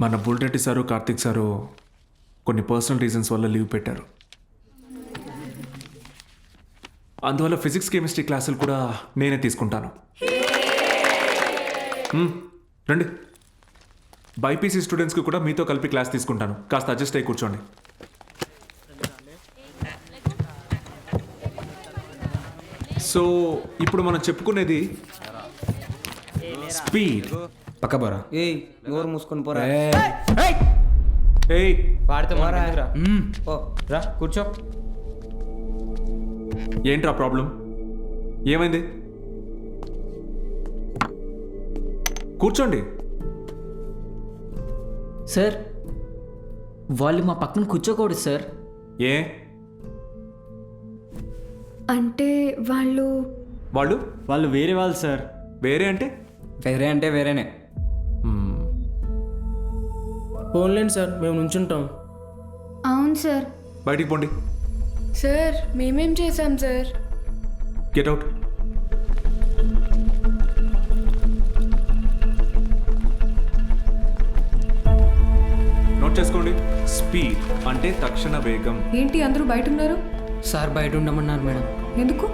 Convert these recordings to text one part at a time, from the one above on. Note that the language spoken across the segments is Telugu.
మన బుల్రెడ్డి సారు కార్తిక్ సారు కొన్ని పర్సనల్ రీజన్స్ వల్ల లీవ్ పెట్టారు. అందువల్ల ఫిజిక్స్ కెమిస్ట్రీ క్లాసులు కూడా నేనే తీసుకుంటాను. రండి. బైపీసీ స్టూడెంట్స్కి కూడా మీతో కలిపి క్లాస్ తీసుకుంటాను. కాస్త అడ్జస్ట్ అయ్యి కూర్చోండి. సో ఇప్పుడు మనం చెప్పుకునేది స్పీడ్ పక్క పోరా. ఏయ్ నోరు మూసుకొని పోరా. ఏయ్. వాడితే మనకెందుకురా ఓ రా కూర్చో. ఏంట్రా ప్రాబ్లం? ఏమైంది? కూర్చోండి. సార్ వాళ్ళు మా పక్కన కూర్చోకూడదు సార్. ఏ? అంటే వాళ్ళు వాళ్ళు? వాళ్ళు వేరే వాళ్ళు సార్. వేరే అంటే? వేరే అంటే వేరేనే. ఫోన్లేండి సార్ మేము నుంచుంటాం. అవును సార్. బయటికి పోండి. సార్ మేమేం చేశాం సార్? Get out. నోట్ చేసుకోండి. స్పీడ్ అంటే తక్షణ వేగం. ఏంటి అందరూ బయట ఉన్నారు సార్ బయట ఉండమన్నారు మేడం. ఎందుకు?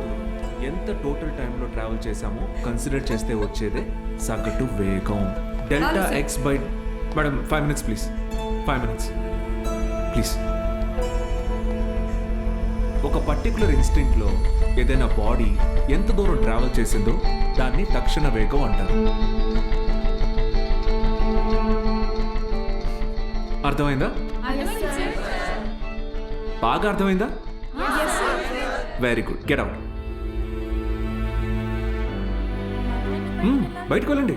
ఎంత టోటల్ టైంలో ట్రావెల్ చేసామో కన్సిడర్ చేస్తే వచ్చేదే సగటు వేగం. Delta X by madam five minutes please five minutes please ఒక పర్టికులర్ ఇన్స్టింక్ట్లో ఏదైనా బాడీ ఎంత దూరం ట్రావెల్ చేసిందో దాన్ని తక్షణ వేగం అంటారు. అర్థమైందా? బాగా అర్థమైందా? వెరీ గుడ్ గెట్ అవుట్ బయటకు వెళ్ళండి.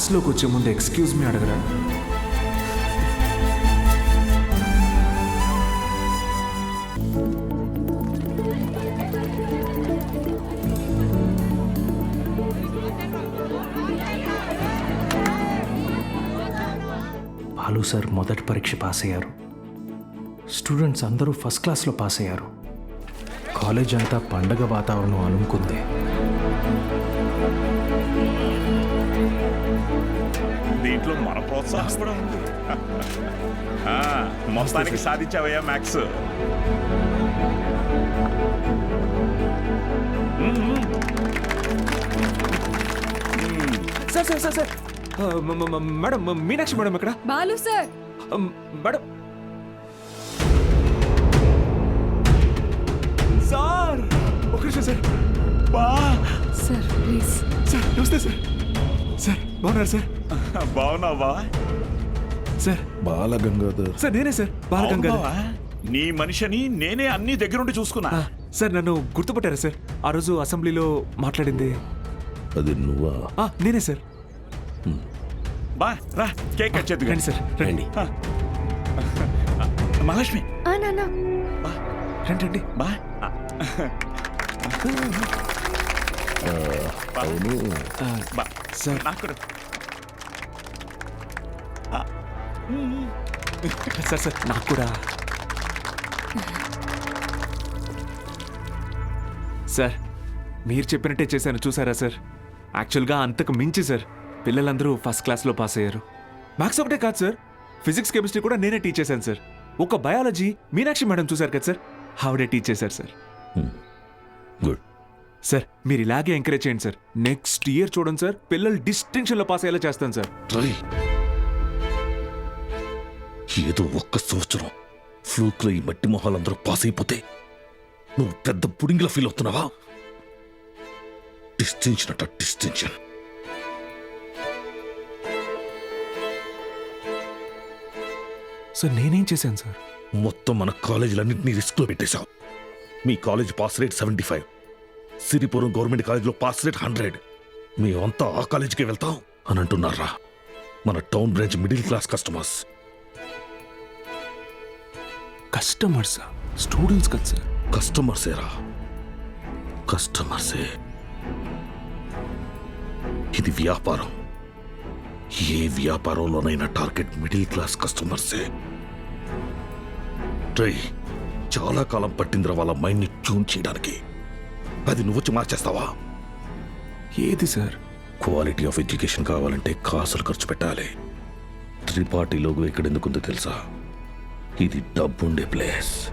క్లాస్లోకి వచ్చే ముందు ఎక్స్క్యూజ్ మీ అడగరా. బాలు సార్ మొదటి పరీక్ష పాస్ అయ్యారు. స్టూడెంట్స్ అందరూ ఫస్ట్ క్లాస్లో పాస్ అయ్యారు. కాలేజ్ అంతా పండగ వాతావరణం అనుకుంది. దీంట్లో మన ప్రోత్సాహం కూడా ఉంది. ఆ, మొత్తానికి సాధించావయ్యా maths sir sir sir sir. Madam Meenakshi madam ఎక్కడ? బాలు సార్. మేడం. సార్! ఒక నిమిషం సార్. బా! Sir please. సార్ నమస్తే సార్. సార్ బాగున్నారు సార్? బాగున్నావా? సార్. బాలగంగాధర్. సార్ నేనే సార్ బాలగంగాధర్? నీ మనిషిని నేనే అన్ని దగ్గరుండి చూసుకున్నా. సార్ నన్ను గుర్తుపట్టారా సార్? ఆ రోజు అసెంబ్లీలో మాట్లాడింది. అది నువ్వా? ఆ, నేనే సార్. బా రా కేక్ కట్ చేద్దుగా. రండి సార్ రండి. మహాలక్ష్మి. రండి రండి. బా. అవును. సార్. నాకు కూడా. సార్ సార్ నాకు కూడా సార్ మీరు చెప్పినట్టే చేశాను చూసారా సార్? యాక్చువల్గా అంతకు మించి సార్ పిల్లలందరూ ఫస్ట్ క్లాస్లో పాస్ అయ్యారు. మ్యాథ్స్ ఒకటే కాదు సార్ ఫిజిక్స్ కెమిస్ట్రీ కూడా నేనే టీచ్ చేశాను సార్. ఒక బయాలజీ మీనాక్షి మేడం చూశారు కదా సార్ ఆవిడే టీచ్ చేశారు సార్. గుడ్ సార్ మీరు ఇలాగే ఎంకరేజ్ చేయండి సార్. నెక్స్ట్ ఇయర్ చూడండి సార్ పిల్లలు డిస్టింక్షన్లో పాస్ అయ్యేలా చేస్తాను సార్. రై ఏదో ఒక్క సంవత్సరం ఫ్లూక్లో ఈ మట్టి మొహాలందరూ పాస్ అయిపోతే నువ్వు పెద్ద పుడింగిలా ఫీల్ అవుతున్నావా? డిస్టింక్షన్ అట డిస్టింక్షన్ సార్ నేనేం చేశాను సార్? మొత్తం మన కాలేజీలన్నింటినీ రిస్క్లో పెట్టేశావు. మీ college pass rate seventy five Siripuram government కాలేజ్లో పాస్ రేట్ హండ్రెడ్. మేమంతా ఆ కాలేజీకి వెళ్తాం అని అంటున్నారా? మన town branch middle class customers. Customers? Students కదా సార్. కస్టమర్సేరా? కస్టమర్సే. ఇది వ్యాపారం. ఏ వ్యాపారంలోనైనా టార్గెట్ మిడిల్ క్లాస్ కస్టమర్సే. ట్రై చాలా కాలం పట్టిందిరా వాళ్ళ మైండ్ని ట్యూన్ చేయడానికి. అది నువ్వు వచ్చి మార్చేస్తావా ఏది సార్? క్వాలిటీ ఆఫ్ ఎడ్యుకేషన్ కావాలంటే కాసులు ఖర్చు పెట్టాలి. త్రిపాఠి లోగో ఇక్కడ ఎందుకుందో తెలుసా? ఇది డబ్బుండే place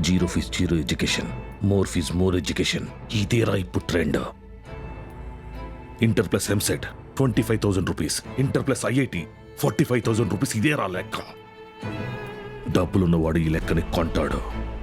zero fees zero education more fees more education ఇదేరా ఇప్పుడు trend inter plus EAMCET twenty five thousand rupees inter plus IIT forty five thousand rupees ఇదేరా లెక్క. డబ్బులున్నవాడు ఈ లెక్కని కొంటాడు.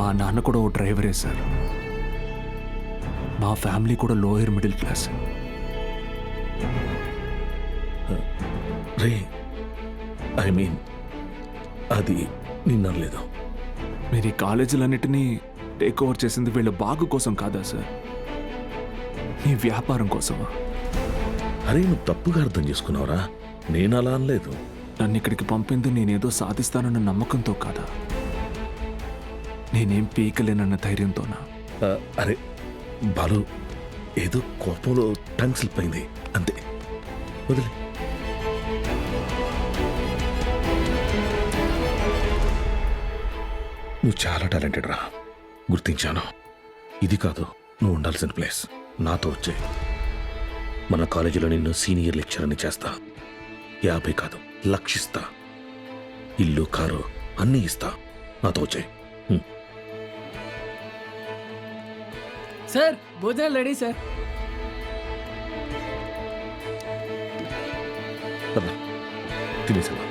మా నాన్న కూడా ఓ డ్రైవరే సార్. మా ఫ్యామిలీ కూడా లోయర్ మిడిల్ క్లాస్. రే ఐ మీన్ అది నిన్నలేదు మీరు ఈ కాలేజీలన్నిటినీ టేక్ ఓవర్ చేసింది వీళ్ళ బాగు కోసం కాదా సార్? మీ వ్యాపారం కోసమా? అరే నువ్వు తప్పుగా అర్థం చేసుకున్నావురా. నేను అలా అనలేదు. నన్ను ఇక్కడికి పంపింది నేనేదో సాధిస్తానన్న నమ్మకంతో కాదా? నేనేం పీకలేనన్న ధైర్యంతోనా? అరే బాలు ఏదో కోపంలో టంగ్ స్లిప్ అయింది అంతే. వదిలే. నువ్వు చాలా టాలెంటెడ్ రా. గుర్తించాను. ఇది కాదు నువ్వు ఉండాల్సిన ప్లేస్. నాతో వచ్చే. మన కాలేజీలో నిన్ను సీనియర్ లెక్చరర్ని చేస్తా. యాభై కాదు లక్షిస్తా. ఇల్లు కారు అన్నీ ఇస్తా. నాతో వచ్చే. సార్ భోజనాలు రెడీ సార్ తినేసా